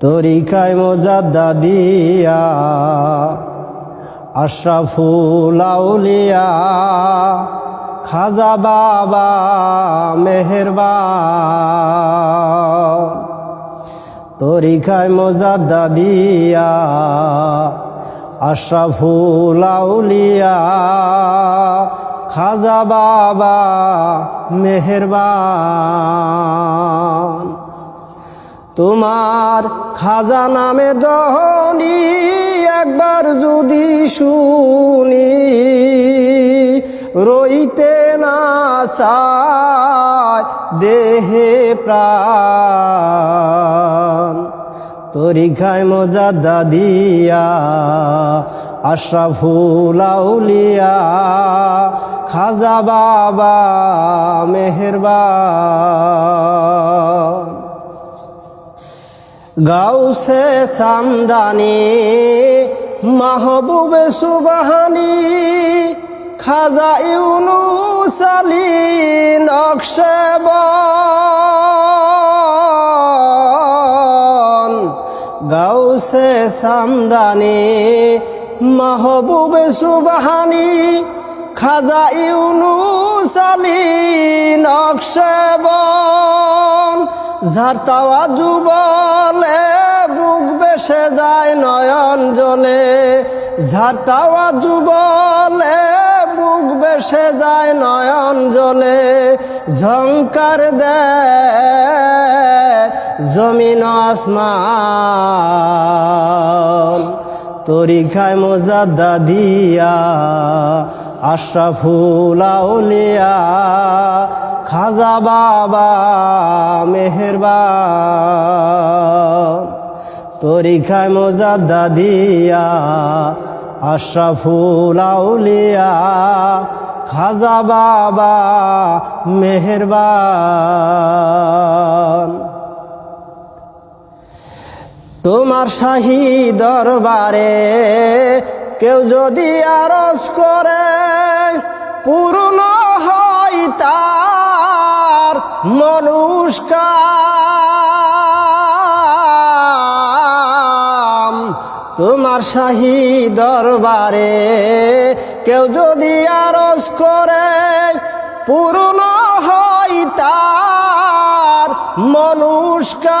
তরিকায় মোজাদ্দা দিয়া, আশরাফুল আউলিয়া, খাজা বাবা মেহেরবান। তরিকায় মোজাদ্দা দিয়া, আশরাফুল আউলিয়া, খাজা বাবা মেহেরবান। তোমার খাজা নামে দহনি একবার যদি শুনি, রইতে না চায় দেহে প্রাণ। তরিকায় মোজাদ্দা দিয়া আশরাফুল আউলিয়া, খাজা বাবা মেহেরবান। গাউসে সামদানি, মাহবুবে সুবাহানি, খাজা ইউনুস আলী নকশেবন গাউসে সামদানি, মাহবুবে সুবাহানি, খাজা ইউনুস আলী নকশেবন ঝারতাওয়া যুবলে, বুক বেসে যায় নয়ন জলে। ঝারতাওয়া যুবলে, বুক বেসে যায় নয়ন জলে। ঝঙ্কার দে, জমিন আসমান। তরিখায় মোজাদ্দা দিয়া, আশরাফুল আউলিয়া। খাজা বাবা, মেহেরবান। তরিখায় মোজাদ্দা দিয়া, আশরাফুল আউলিয়া। খাজা বাবা, মেহেরবান। তোমার শাহী দরবারে কেউ যদি আরজ করে, পূর্ণ হয় তার মনুষ্কাম, তোমার শাহী দরবারে কেউ যদি আরজ করে, পূর্ণ হয় তার মনুষ্কাম।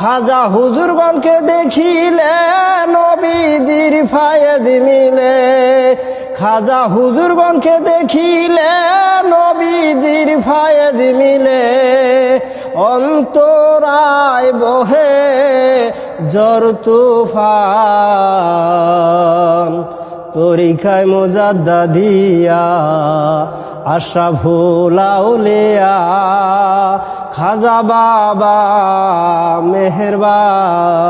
খাজা হুজুরগণকে দেখিলে নবীজির ফায়েজ মিলে। খাজা হুজুরগণকে দেখিলে নবীজির ফায়েজ মিলে। অন্তরায় বহে জর তুফান। তরিকায় মোজাদ্দা দিয়া আশরাফুল আউলিয়া খাজা বাবা মেহেরবান।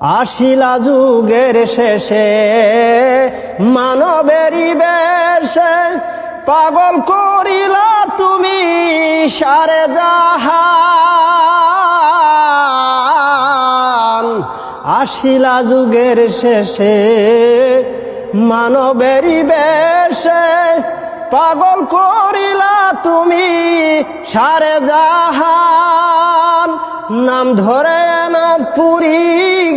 আশিলা যুগের শেষে মানবেরই বেশে পাগল করিলা তুমি সারে জাহান। আশিলা যুগের শেষে মানবেরই বেশে পাগল করিলা তুমি সারে জাহান। নাম ধরে না পুরী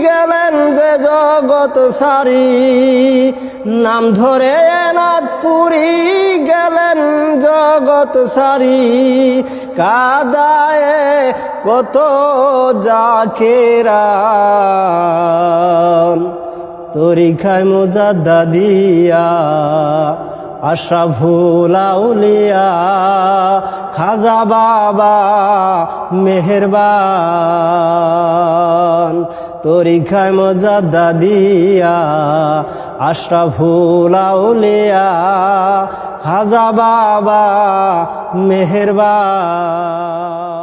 গেলেন যে জগৎ সারি। নাম ধরে না পুরী গেলেন জগৎ সারি। কাদায়ে কত জাকেরান তরিখায় মোজাদ্দা দিয়া আশরাফুল আউলিয়া খাজা বাবা মেহেরবান। তরিখায় মোজাদ্দা দিয়া আশরাফুল আউলিয়া খাজা বাবা মেহেরবান।